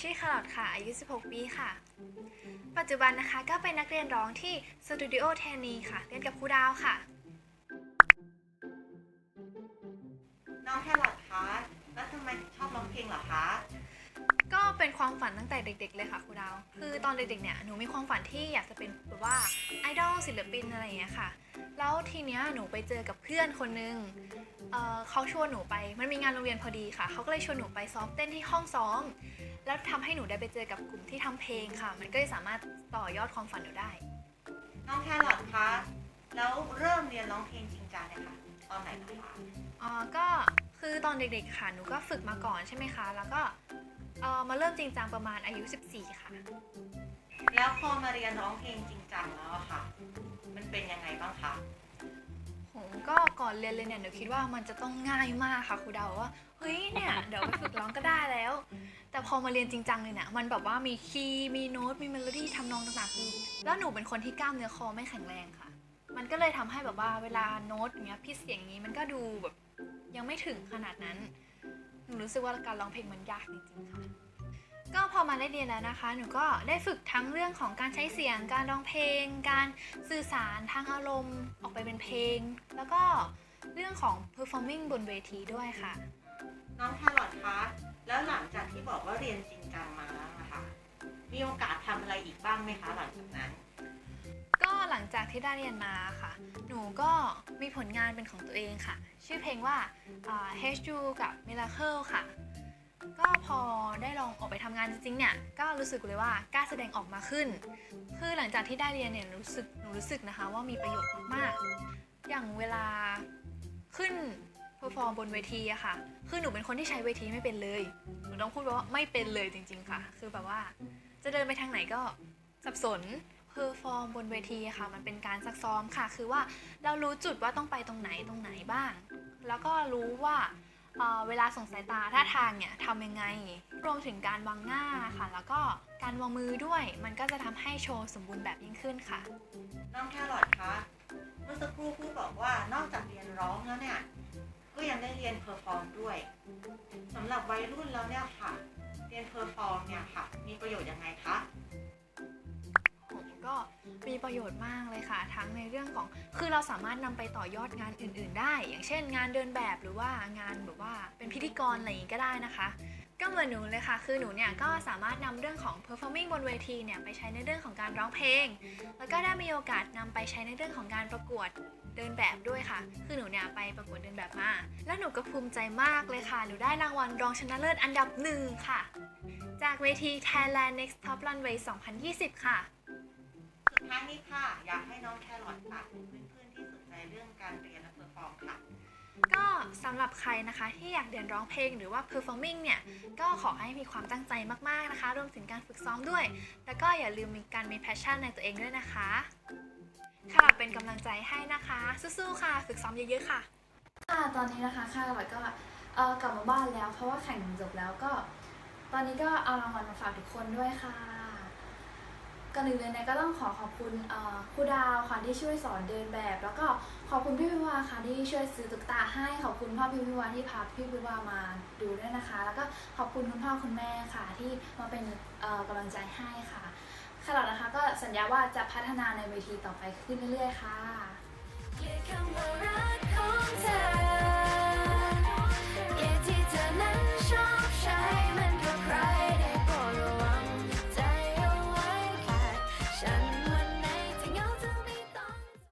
ชื่อคาร์ลอตค่ะ อายุ 16 ปีค่ะ ปัจจุบันนะคะก็เป็นนักเรียนร้องที่สตูดิโอเทนีค่ะ เรียนกับครูดาวค่ะ น้องแครอทคะแล้วทำไมถึงชอบร้องเพลงเหรอคะ ก็เป็นความฝันตั้งแต่เด็ก ๆ เลยค่ะครูดาว คือตอนเด็กๆ เนี่ยหนูมีความฝันที่อยากจะเป็นแบบว่าไอดอลศิลปินอะไรอย่างเงี้ยค่ะ แล้วทีเนี้ยหนูไปเจอกับเพื่อนคนนึง เอ่อเขาชวนหนูไปมันมีงานโรงเรียนพอดีค่ะ เขาก็เลยชวนหนูไปซ้อมเต้นที่ห้องซ้อม แล้วทำให้หนูได้ไปเจอกับกลุ่มที่ทำเพลงค่ะ มันก็เลยสามารถต่อยอดความฝันหนูได้ น้องแครอทคะแล้วเริ่มเรียนร้องเพลงจริงจังเนี่ยค่ะตอนไหนนะคะอ๋อก็คือตอนเด็กๆค่ะ หนูก็ฝึกมาก่อนใช่ไหมคะ แล้วก็เอ่อมาเริ่มจริงจังประมาณอายุ 14 ค่ะ แล้วพอมาเรียนร้องเพลงจริงจังแล้วอะค่ะ มันเป็น ก่อนเรียนเลยเนี่ยหนูคิดว่ามันจะต้องง่ายมากค่ะครูดาวว่าเฮ้ยเนี่ยเดี๋ยวไปฝึกร้องก็ได้แล้ว แต่พอมาเรียนจริงจังเลยเนี่ยมันแบบว่ามีคีย์มีโน้ตมีเมโลดี้ทำนองต่างๆคือแล้วหนูเป็นคนที่กล้ามเนื้อคอไม่แข็งแรงค่ะ มันก็เลยทำให้แบบว่าเวลาโน้ตอย่างเงี้ยพี่เสียงนี้มันก็ดูแบบยังไม่ถึงขนาดนั้นหนูรู้สึกว่าการร้องเพลงมันยากจริงๆค่ะ มาได้เรียนแล้วนะคะ หนูก็ได้ฝึกทั้งเรื่องของการใช้เสียง การร้องเพลง การสื่อสารทางอารมณ์ ออกไปเป็นเพลง แล้วก็เรื่องของ performing บนเวทีด้วยค่ะ น้องแครอทคะ แล้วหลังจากที่บอกว่าเรียนจริงจังมาแล้วอะค่ะมีโอกาสทำอะไรอีกบ้างไหมคะหลังจากนั้น ก็หลังจากที่ได้เรียนมาค่ะ หนูก็มีผลงานเป็นของตัวเองค่ะ ชื่อเพลงว่าอ่า h u กับ Miracle ค่ะ ก็พอได้ลองออกไปทำงานจริงๆเนี่ยก็รู้สึกเลยว่ากล้าแสดงออกมาขึ้น คือหลังจากที่ได้เรียนเนี่ยรู้สึกหนูรู้สึกนะคะว่ามีประโยชน์มากๆอย่างเวลาขึ้นเพอร์ฟอร์มบนเวทีอะค่ะ คือหนูเป็นคนที่ใช้เวทีไม่เป็นเลย หนูต้องพูดว่าไม่เป็นเลยจริง ๆ ค่ะ คือแบบว่าจะเดินไปทางไหนก็สับสนเพอร์ฟอร์มบนเวทีอะค่ะ มันเป็นการซักซ้อมค่ะ คือว่าเรารู้จุดว่าต้องไปตรงไหนตรงไหนบ้าง แล้วก็รู้ว่า เเวลาส่งสายตาท่าทางเนี่ยทำยังไง รวมถึงการวางหน้าค่ะ แล้วก็การวางมือด้วย มันก็จะทำให้โชว์สมบูรณ์แบบยิ่งขึ้นค่ะ น้องแครอทคะเมื่อสักครู่พูดบอกว่านอกจากเรียนร้องแล้วเนี่ยก็ยังได้เรียนเพอร์ฟอร์มด้วยสำหรับวัยรุ่นแล้วเนี่ยค่ะ เรียนเพอร์ฟอร์มเนี่ยค่ะ มีประโยชน์ยังไงคะ มีประโยชน์มากเลยค่ะ ทั้งในเรื่องของ คือเราสามารถนำไปต่อยอดงานอื่น ๆ ได้ อย่างเช่น งานเดินแบบหรือว่างานแบบว่าเป็นพิธีกรอะไรอย่างนี้ก็ได้นะคะ ก็เหมือนหนูเลยค่ะ คือหนูเนี่ยก็สามารถนำเรื่องของ performing บนเวทีเนี่ยไปใช้ในเรื่องของการร้องเพลง แล้วก็ได้มีโอกาสนำไปใช้ในเรื่องของการประกวดเดินแบบด้วยค่ะ คือหนูเนี่ยไปประกวดเดินแบบมา แล้วหนูก็ภูมิใจมากเลยค่ะ หนูได้รางวัลรองชนะเลิศอันดับหนึ่งค่ะ จากเวที Thailand Next Top Runway 2020 ค่ะ สำหรับใครนะคะที่อยากเรียนร้องเพลงหรือว่า performing เนี่ย ก็ขอให้มีความตั้งใจมากๆนะคะ รวมถึงการฝึกซ้อมด้วย แล้วก็อย่าลืมมีการมี passion ในตัวเองด้วยนะคะ ค่ะ เป็นกำลังใจให้นะคะ สู้ๆค่ะ ฝึกซ้อมเยอะๆค่ะ ค่ะ ตอนนี้นะคะค่ะเราก็กลับมาบ้านแล้ว เพราะว่าแข่งจบแล้วก็ ตอนนี้ก็เอารางวัลมาฝากทุกคนด้วยค่ะ ก่อนอื่นเลยนี่ยก็ต้องขอขอบคุณครูดาวค่ะที่ช่วยสอนเดินแบบ แล้วก็ขอบคุณพี่พิวาค่ะที่ช่วยซื้อตุ๊กตาให้ขอบคุณพ่อพี่พิวาที่พาพี่พิวามาดูด้วยนะคะ แล้วก็ขอบคุณคุณพ่อคุณแม่ค่ะที่มาเป็นกำลังใจให้ค่ะค่ะเรานะคะก็สัญญาว่าจะพัฒนาในเวทีต่อไปขึ้นเรื่อยๆค่ะ